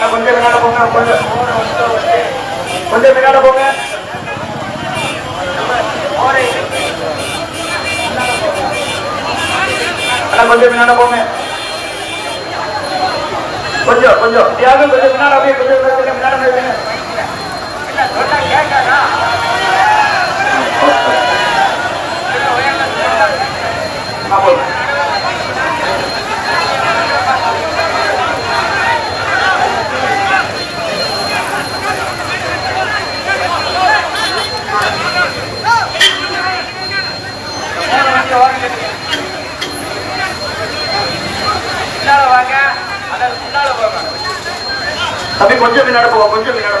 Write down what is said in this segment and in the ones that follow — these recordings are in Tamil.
கொஞ்சம் பின்னால போங்க கொஞ்சம். கொஞ்சம் பின்னால போங்க. கொஞ்சம் பின்னால போங்க. கொஞ்சம் கொஞ்சம். தியாகம் கொஞ்சம் முன்னாடி அப்படியே கொஞ்சம் கொஞ்சம் முன்னாடி கேட்காதா போதும் கொஞ்சம் நடப்போம் கொஞ்சம் நடப்போம்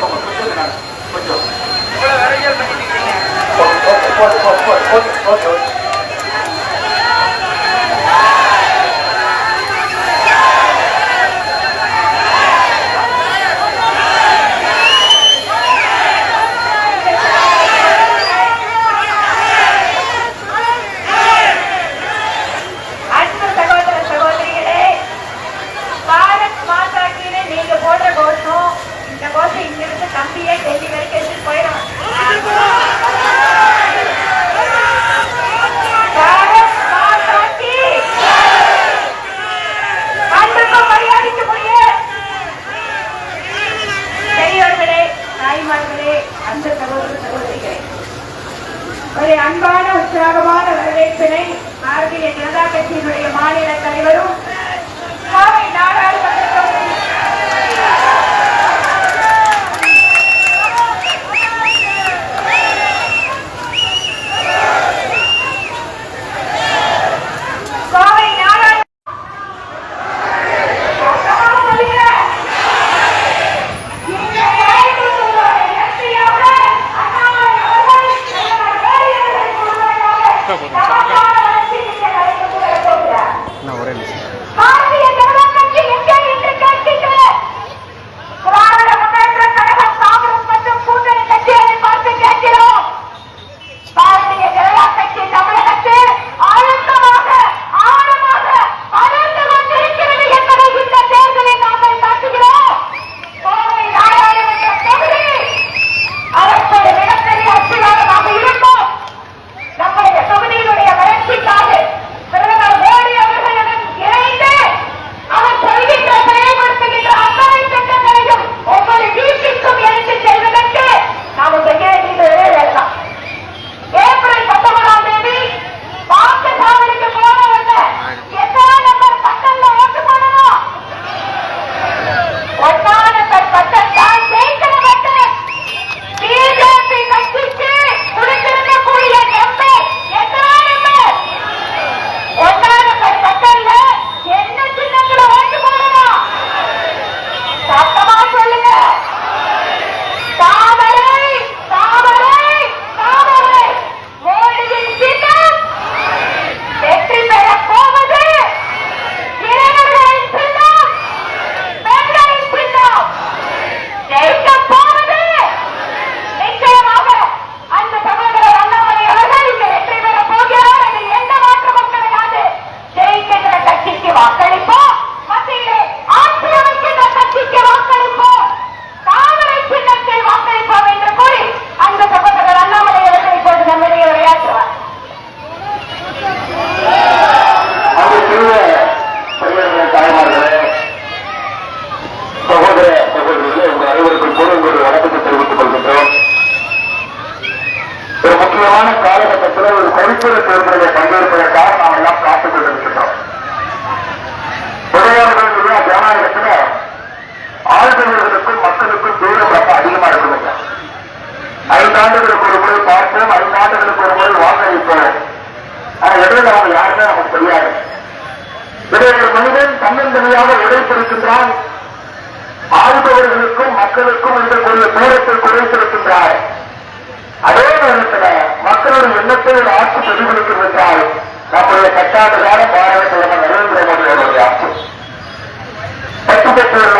பெற்றுள்ள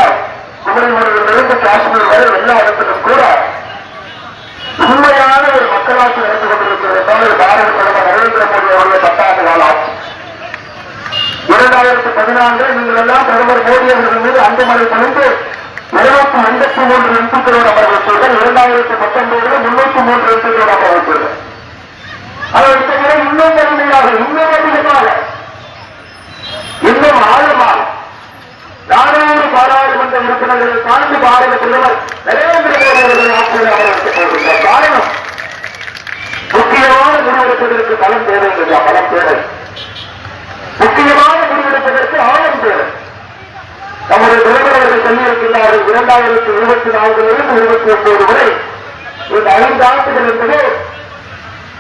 கூட உண்மையான ஒரு மக்களாட்சி நடந்து கொண்டிருக்கிறது பாரத பிரதமர் எல்லாம் பிரதமர் மோடி அவர்கள் மீது அந்த மலை பொழுது இருநூத்தி ஐம்பத்தி மூன்று எம்பிக்களோடு அமர வச்சிருக்கோம் இரண்டாயிரத்தி பத்தொன்பதுல முன்னூத்தி மூன்று எம்பிக்களோடு அமர வச்சிருக்கோம் அதை இன்னும் கடுமையாக பாராளுமன்ற உறுப்பினர்களை தாண்டி பாரத பிரதமர் நரேந்திர மோடி அவர்கள் ஆட்சியில் அமர்விக்கப் போகின்றார் காரணம் முக்கியமான முடிவெடுப்பதற்கு பலம் தேவை இல்லையா பலம் தேவை. முக்கியமான முடிவெடுப்பதற்கு ஆழம் தேவை. நம்முடைய பிரதமர் அவர்கள் சொல்லியிருக்கிறார்கள் இரண்டாயிரத்தி இருபத்தி நான்கிலிருந்து இருபத்தி ஒன்பது வரை இந்த ஐந்து ஆண்டுகள் என்பது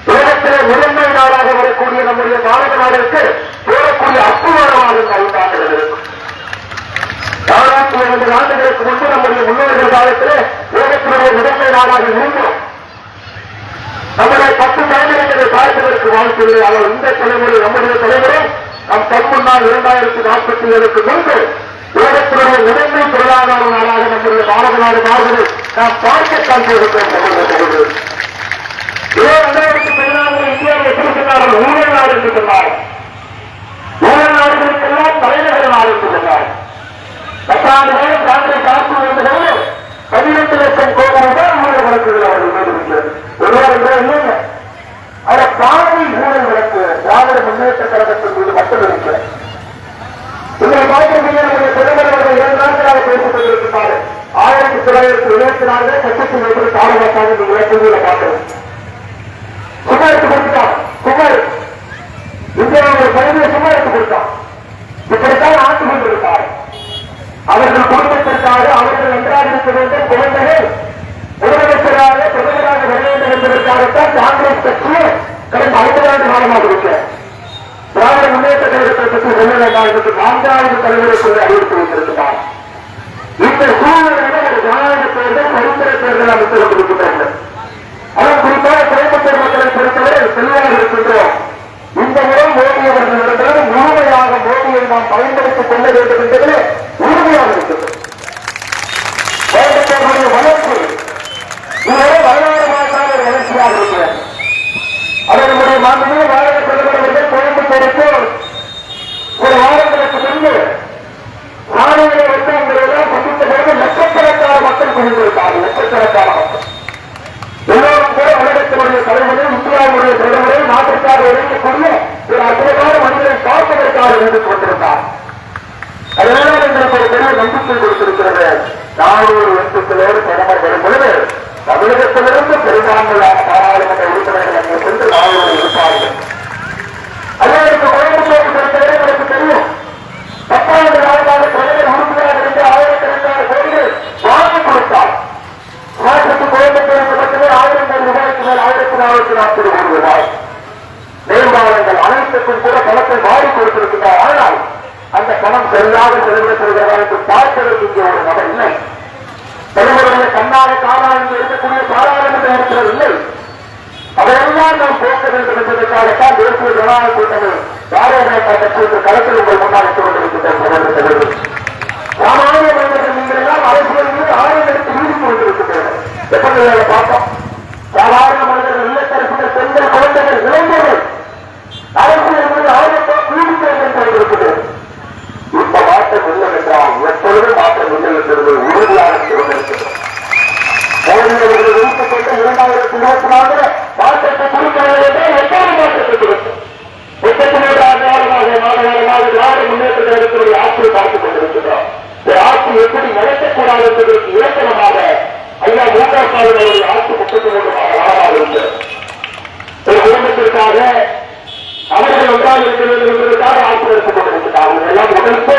உலகத்திலே முதன்மை நாடாக வரக்கூடிய நம்முடைய பாரத நாட்டிற்கு போடக்கூடிய அப்புவாரமாக இந்த ஐந்து ஆண்டுகள் இருக்கும் நாலாயிரத்தி ஐந்து ஆண்டுகளுக்கு முன்பு நம்முடைய முன்னோர்கள் காலத்தில் உலகத்தினுடைய முதன்மை நாடாக இருந்தோம் நம்முடைய பத்து தலைமுறைகளை பார்ப்பதற்கு வாய்ப்பில்லை ஆனால் இந்த தலைமுறை நம்முடைய தலைமுறை நம் தன் முன்னால் இரண்டாயிரத்தி நாற்பத்தி ஏழுக்கு முன்பு உலகத்தினுடைய முதன்மை பொருளாதார நாடாக நம்முடைய பாரத நாடு மாறுவதை நாம் பார்க்கத்தான் போகின்றோம் இந்தியாவை எப்படி சொன்னார்கள் ஊழல் நாடு என்று சொன்னார்கள் ஊழல் நாடுகளுக்கெல்லாம் தலைநகர நாடு என்று சொன்னார்கள் பத்தாண்டு காலம் காங்கிரஸ் ஆட்சி இருந்தபோது பதினெட்டு லட்சம் கோடி ரூபாய் ஊழல் வழக்குகள் அவர்கள் மீது இருக்கிறது ஒருவர் இல்லை இல்லைங்க அதை பாதி ஊழல் வழக்கு திராவிட முன்னேற்ற கழகத்தின் மீது மட்டும் இருக்கிறது இதை பார்க்கிறீங்க நம்முடைய பிரதமர் அவர்கள் இரண்டு நாட்களாக பேசிக் கொண்டிருக்கிறார்கள் ஆயிரத்தி தொள்ளாயிரத்தி எழுபத்தி நாலு சட்டத்தில் எப்படி காலமாட்டாங்க நீங்க டிவியில பார்க்கணும் சும்மா எடுத்து கொடுத்தான் குமார் இந்தியாவுடைய பகுதியை சும்மா எடுத்து கொடுத்தான் இப்படித்தான் ஆண்டு கொண்டிருக்கார் அவர்கள் குடும்பத்திற்காக அவர்கள் நன்றாக இருக்க வேண்டும் குழந்தைகள் முதலமைச்சராக பிரதமராக வர வேண்டும் என்பதற்காகத்தான் காங்கிரஸ் கட்சி கடந்த ஐந்து ஆண்டு காலமாக இருக்கிறார் திராவிட முன்னேற்ற கழகத்தை பற்றி சொல்ல வேண்டாம் என்று நான்காவது தலைவருக்குள்ள அறிவித்து வைத்திருக்கிறார் இந்த சூழ்நிலையில ஒரு ஜனநாயக தேர்தல் பரிந்துரை தேர்தல் அமைத்து கொண்டிருக்கிறார்கள் அதன் குறிப்பாக கோயம்புத்தூர் மக்களை பொறுத்தவரை தெளிவாக இருக்கின்றோம் இந்த முறை மோடி அவர்களிடத்தில் முழுமையாக மோடியை நாம் பயன்படுத்திக் கொள்ள வேண்டும் என்பதிலே உறுதியாக இருக்கிறது கோயம்புத்தூருடைய வளர்ச்சி இதுவரை பதினாறு மாதக்கான ஒரு வளர்ச்சியாக இருக்கிறது அதை நம்முடைய மாண்புமிகு பாரத பிரதமர் அவர்கள் கோயம்புத்தூருக்கு ஒரு வாரங்களுக்கு முன்பு ராணுவ வட்டாங்களெல்லாம் சந்தித்த பிறகு லட்சக்கணக்கான மக்கள் குவிந்திருக்கார்கள் லட்சக்கணக்கான மக்கள் எல்லோரும் கூட உலகத்தினுடைய தலைவர்கள் இந்தியாவுடைய பிரதமரை நாட்டிற்காக உழைக்கக்கூடிய ஒரு அற்புதமான மனிதரை பார்ப்பதற்காக நின்று கொண்டிருந்தார். அதனால எங்களுக்கு ஒரு பெரிய நம்பிக்கை கொடுத்திருக்கிறது. நானூறு எழுத்துக்களோடு பிரதமர் வரும் பொழுது தமிழகத்திலிருந்து பெரும்பான்மையான பாராளுமன்ற உறுப்பினர்கள் அங்கே சென்று நானூறு இருப்பார்கள் அதே எனக்கு கோயம்புத்தூர் பொறுத்தவரை எனக்கு தெரியும். பத்தாவது காலமாக பிரதமர் உறுப்பினராக இருந்து ஆயிரத்தி இரண்டாயிரம் கோடிகள் வாங்கி கொடுத்தார். மாற்றத்துக்கு கோயம்புத்தூருக்கு மட்டுமே ஆயிரம் கோடி ரூபாய்க்கு மேல் ஆயிரத்தி நானூற்றி நாற்பது கோடி ரூபாய். மேம்பாலங்கள் கூட பணத்தை மாறி கொடுத்திருக்கின்றார் ஆனால் அந்த பணம் சரியாக செலவிடப்படுகிறதா என்று பார்ப்பதற்கு இங்கே ஒரு நபர் இல்லை. பிரதமருடைய கண்ணாக காரணம் இங்கே இருக்கக்கூடிய பாராளுமன்ற உறுப்பினர் இல்லை. அதையெல்லாம் நாம் போக்க வேண்டும் என்பதற்காகத்தான் தேசிய ஜனநாயக கூட்டணி பாரதிய ஜனதா கட்சி என்று களத்தில் உங்கள் முன்னால் வைத்துக் கொண்டிருக்கின்ற சாமானிய மனிதர்கள் நீங்கள் எல்லாம் அரசியல் மீது ஆயிரம் எடுத்து நீடித்து கொண்டிருக்கின்றனர். எப்படி அதை பார்த்தோம். சாதாரண மனிதர்கள் இல்லத்தரசினர் பெண்கள் குழந்தைகள் இளைஞர்கள் அரசியல் மீது ஆயுளத்தை நீடித்து கொண்டிருக்கிறது இப்ப மாற்றம் இல்லை என்றால் எப்பொழுதும் மாற்றம் உறுதியாக கொண்டிருக்கிறது மோடி அவர்கள் விருப்பப்பட்ட இரண்டாயிரத்தி இருபத்தி நான்கு மாற்றத்தை குறிக்கிறது என்றால் மாற்றத்தை கொடுக்கும் முப்பத்தி மூன்றாவது காலமாக திராவிட முன்னேற்ற கழகத்தினுடைய ஆட்சியை பார்த்துக் கொண்டிருக்கிறோம் இந்த ஆட்சி எப்படி நடத்தக்கூடாது என்பதற்கு இலக்கணமாக ஐயா மு க ஸ்டாலின் அவருடைய ஆட்சி முப்பத்தி மூன்று இருந்தது. ஒரு குடும்பத்திற்காக அவர்கள் ஒன்றாக இருக்கிறது என்பதற்காக ஆட்சி நடத்திக் கொண்டிருக்கிறார்கள். எல்லாம் உடலுக்கு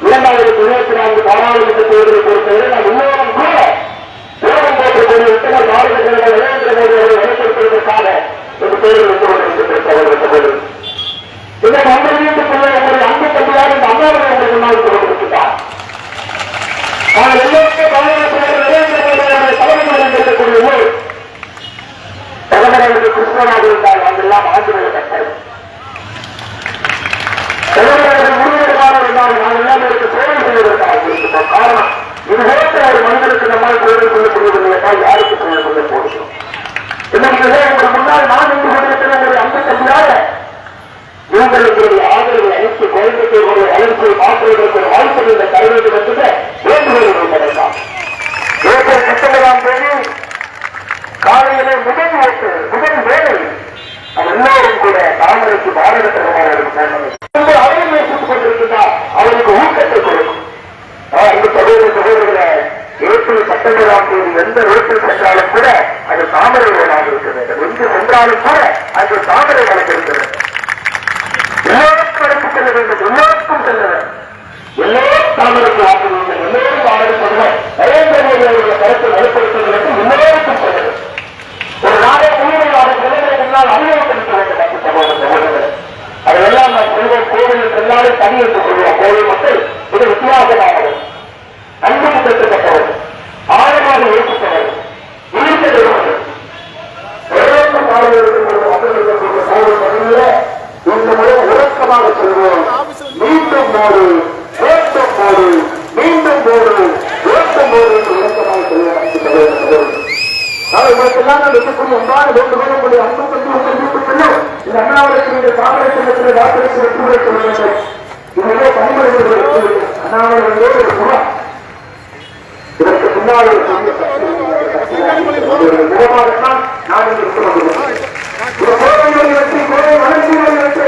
இரண்டாயிரத்தி இருபத்தி நான்கு பாராளுமன்ற தேர்தலை பொறுத்தவரை நாம் எல்லோரும் கூட உலகம் போற்றக்கூடிய உத்தமர் பாரத பிரதமர் நரேந்திர மோடி அவரை வலுப்படுத்துவதற்காக இந்த தேர்தல் வந்து இந்த நம்முடைய அன்பு இந்த அம்மாவை முன்னால் நாங்கள் எல்லோருக்கும் பாரத பிரதமர் நரேந்திர மோடி அவருடைய தலைமையில் இருக்கக்கூடிய ஊர் பிரதமர் அவர்கள் கிருஷ்ணனாக இருந்தால் நாங்கெல்லாம் ஆஞ்சநேய கட்டளை பிரதமர் முழுவதுமாக இருந்தால் நாங்கள் எல்லாம் இதற்கு சேவை செய்வதற்காக இருக்கின்றோம் காரணம் இது போன்ற ஒரு மனிதனுக்கு நம்மால் சேவை செய்ய யாருக்கு சேவை முன்னால் நான் இங்கு கொண்டிருக்கிற உங்களுடைய நீங்கள் உங்களுடைய ஆதரவை மாற்றுவதற்கு வாய்ப்பு இந்த தர வேண்டும் என்பதை வேண்டுகோள் என்பதற்காக எந்த ரோட்டில் சென்றாலும் கூட அது தாமரை ரோடாக இருக்க வேண்டும் எங்கு சென்றாலும் கூட அது தாமரை வழக்கு இருக்க வேண்டும் எல்லோருக்கும் எடுத்து செல்ல வேண்டும் எல்லோருக்கும் செல்ல வேண்டும் எல்லோரும் தாமரைக்கு வாக்கு வேண்டும் எல்லோரும் தாமரை சொல்லுவோம் நரேந்திர மோடி அவருடைய கருத்தை வலுப்படுத்துவதற்கு எல்லோருக்கும் செல்ல வேண்டும் ஒரு நாளை முழுமையாக நிலைமை முன்னால் அனுபவப்படுத்த வேண்டும் மற்ற சமூக சகோதரர்கள் அதையெல்லாம் நாம் சொல்வோம் கோவிலில் செல்லாலே தனி என்று சொல்வோம் கோவில் மக்கள் இது வித்தியாசமானது அன்பு திட்டப்பட்டவர் ஆழமாக யோசித்தவர் இழிந்த நிறுவனம் உலக பாடல்களுக்கு ஒரு மக்களுக்கு ஒரு கோவில் பதிவில இந்த முறை உறக்கமாக செல்வோம் மீண்டும் போடு ஓட்டம் போடு மீண்டும் போடு ஓட்டம் போடு நான் இருக்கக்கூடிய அன்பு கொண்டு உங்கள் வீட்டுக்குள்ளும் இந்த அண்ணாவளத்தில் இந்த தாமரை வாக்களித்து வெற்றி பெற வேண்டும். ஒரு இதற்கு ஒரு பெரிய முகமாகத்தான் நான் இங்கு இருக்க வெற்றி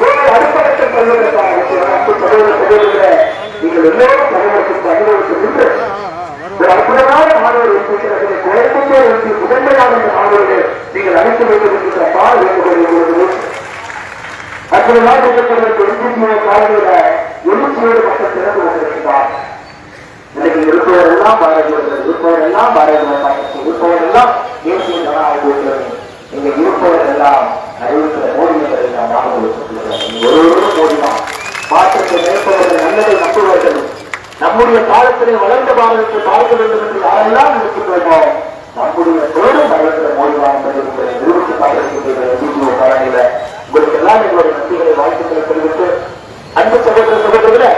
கோவை அடுப்படக்கம் செல்வதற்கான வெற்றி அன்பு சகோதர சகோதரர்களே நீங்கள் எல்லோரும் தலைவருக்கு அனுபவித்து நின்று ஒரு அற்புதமான மாணவர் இருக்கிறது குறைந்தே வெற்றி முதன்மையான இந்த மாணவர்கள் நீங்கள் அனுப்பி வைத்திருக்கின்ற பால் வேண்டுகொள்வது அற்புதமாக இருக்கக்கூடிய எண்ணிக்கையை எழுச்சியோடு மட்டும் திறந்து கொண்டிருக்கிறார் இன்னைக்கு இருப்பவரெல்லாம் பாரதியர்கள் இருப்பவரெல்லாம் பாரதியார் பாடத்தில் இருப்பவரெல்லாம் தேசியங்களா ஆகிவிட்டது நீங்க இருப்பவரெல்லாம் அறிவிக்கிற மோடியவரை நாம் ஆகிவிட்டு ஒருவரும் மோடிதான். மாற்றத்தை நினைப்பவர்கள் நல்லதை நம்புவார்கள் நம்முடைய காலத்திலே வளர்ந்த பாரதத்தை பார்க்க வேண்டும் என்று யாரெல்லாம் நினைக்கின்றோமோ நம்முடைய தோடு வளர்க்கிற மோடிதான் என்பதை உங்களை நிரூபித்து பார்க்கின்ற வீடியோ காரணியில. உங்களுக்கு எல்லாம் எங்களுடைய நன்றிகளை வாழ்த்துக்களை தெரிவித்து அன்பு சகோதர சகோதரர்களே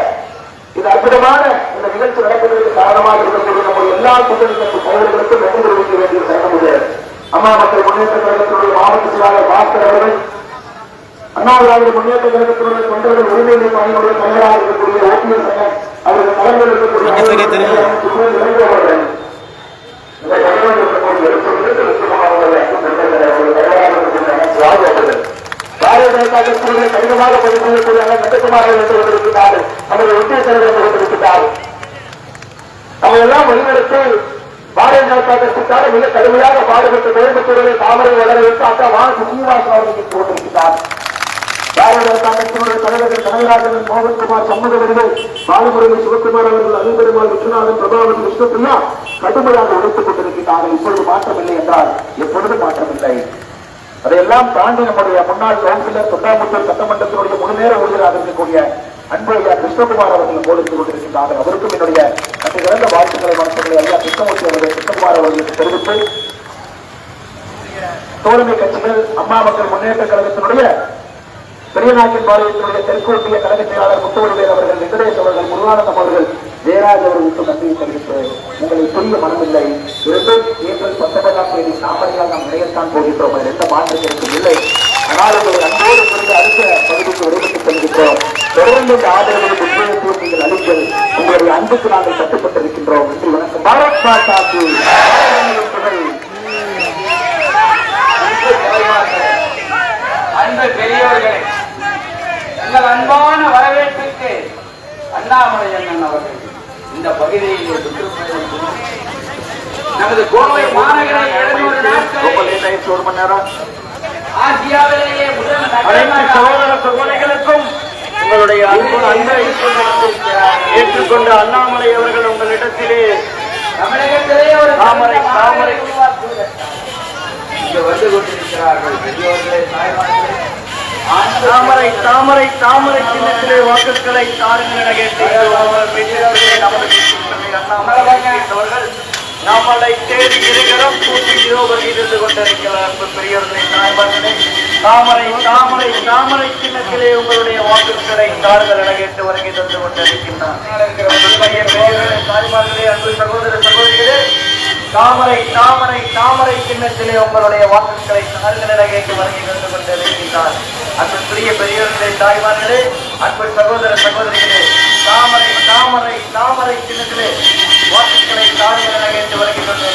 இது அற்புதமான இந்த நிகழ்ச்சி நடப்பதற்கு காரணமாக இருக்கக்கூடிய நம்முடைய எல்லா கூட்டணி கட்சி தலைவர்களுக்கும் நன்றி தெரிவிக்க வேண்டிய முடியாது அம்மா மக்கள் முன்னேற்ற கழகத்தினுடைய மாவட்ட செயலாளர் பாஸ்கர் அவர்கள் அண்ணா திராவிட முன்னேற்ற கழகத்தினுடைய தொண்டர்கள் உரிமையை பணியுடைய தலைவராக இருக்கக்கூடிய ஓபிஎஸ் அவர்கள் தலைமையில் இருக்கக்கூடிய இந்த தலைவர்கள் பாரதிய ஜனதா கட்சியிலே கடினமாக பதிவு நந்தகுமார் என்று கொண்டிருக்கிறார்கள் நமது ஒன்றிய தலைவர் என்று கொண்டிருக்கிறார்கள் நம்ம எல்லாம் வழிநடத்தி பாரதிய ஜனதா கட்சிக்காக மிக கடுமையாக பாடுபட்டு கோயம்புத்தூரிலே தாமரை வளர வைத்து அக்கா வான சீனிவாசன் அவர்கள் கொண்டிருக்கிறார் பாரதிய ஜனதா கட்சியினுடைய தலைவர்கள் கனகராஜன் மோகன்குமார் சம்மதவர்கள் பாலமுருகன் சிவகுமார் அவர்கள் அலிபெருமாள் விஸ்வநாதன் பிரபாவதி விஷ்ணுபிரியா கடுமையாக உழைத்துக் கொண்டிருக்கிறார்கள். இப்பொழுது மாற்றமில்லை என்றால் எப்பொழுது மாற்றமில்லை. அதையெல்லாம் தாண்டி நம்முடைய முன்னாள் கவுன்சிலர் தொண்டாமுத்தூர் சட்டமன்றத்தினுடைய முழுநேர ஊழியராக இருக்கக்கூடிய அன்பு ஐயா கிருஷ்ணகுமார் அவர்கள் போதித்துக் கொண்டிருக்கின்றார்கள். அவருக்கும் என்னுடைய நன்றி சிறந்த வாழ்த்துக்களை வணக்கங்களை ஐயா கிருஷ்ணமூர்த்தி அவர்கள் கிருஷ்ணகுமார் அவர்களுக்கு தெரிவித்து தோழமை கட்சிகள் அம்மா மக்கள் முன்னேற்ற கழகத்தினுடைய பெரியநாயக்கன் பாளையத்தினுடைய தெற்கோட்டிய கழக செயலாளர் முத்துவருடைய அவர்கள் வெங்கடேஷ் அவர்கள் முருகானந்தம் அவர்கள் ஜெயராஜ் அவர்களுக்கு நன்றியை தெரிவித்து உங்களை புரிய மனமில்லை இரண்டும் ஏப்ரல் பத்தொன்பதாம் தேதி சாமரையால் நாம் நிலையத்தான் போகின்றோம். அதில் எந்த மாற்றத்திற்கும் இல்லை. ஆனால் உங்களை அன்போடு புரிந்து அடுத்த பகுதிக்கு விடைபெற்றுக் செல்கின்றோம் தொடர்ந்து இந்த ஆதரவு முக்கியத்துவம் நீங்கள் அளிப்பது உங்களுடைய அன்புக்கு நாங்கள் கட்டுப்பட்டிருக்கின்றோம். நன்றி வணக்கம். பாரத் மாதா அன்பு பெரியவர்களே எங்கள் அன்பான வரவேற்புக்கு அண்ணாமலை அண்ணன் அவர்கள். இந்த பகுதியில் சுற்றுப்பயணம் நமது கோவை மாநகரை இருநூறு மணி நேரம். ஆசியாவிலேயே முதல் அனைத்து சகோதர சகோதரிகளுக்கும் உங்களுடைய அன்பு அன்பை ஏற்றுக்கொண்ட அண்ணாமலை அவர்கள் உங்களிடத்திலே ஒரு தாமரை, தாமரை. இங்கு வந்து கொண்டிருக்கிறார்கள். பெரியோர்களே தாய்மார்களே தாமரை தாமரை தாமரை சின்னத்திலே வாக்குகளை தாருங்கள் என கேட்டவர்கள் நம்மளை தேடி இருக்கிறோம். கூட்டி இருவர் இருந்து கொண்டிருக்கிறார் அன்பு தாய்மார்களே. தாமரை தாமரை தாமரை சின்னத்திலே உங்களுடைய வாக்குகளை தாருங்கள் என கேட்டு வருகை தந்து கொண்டிருக்கின்றார். தாய்மார்களே அன்பு சகோதர சகோதரிகளே. தாமரை தாமரை தாமரை சின்னத்திலே உங்களுடைய வாக்குகளை தாருங்கள் என கேட்டு வருகை தந்து கொண்டிருக்கின்றார். அன்புக்குரிய பெரியவர்களே தாய்மார்களே அன்பு சகோதர சகோதரிகளே தாமரை தாமரை தாமரை சின்னத்திலே வாக்குகளை தாழ்வதாக என்று வருகின்றது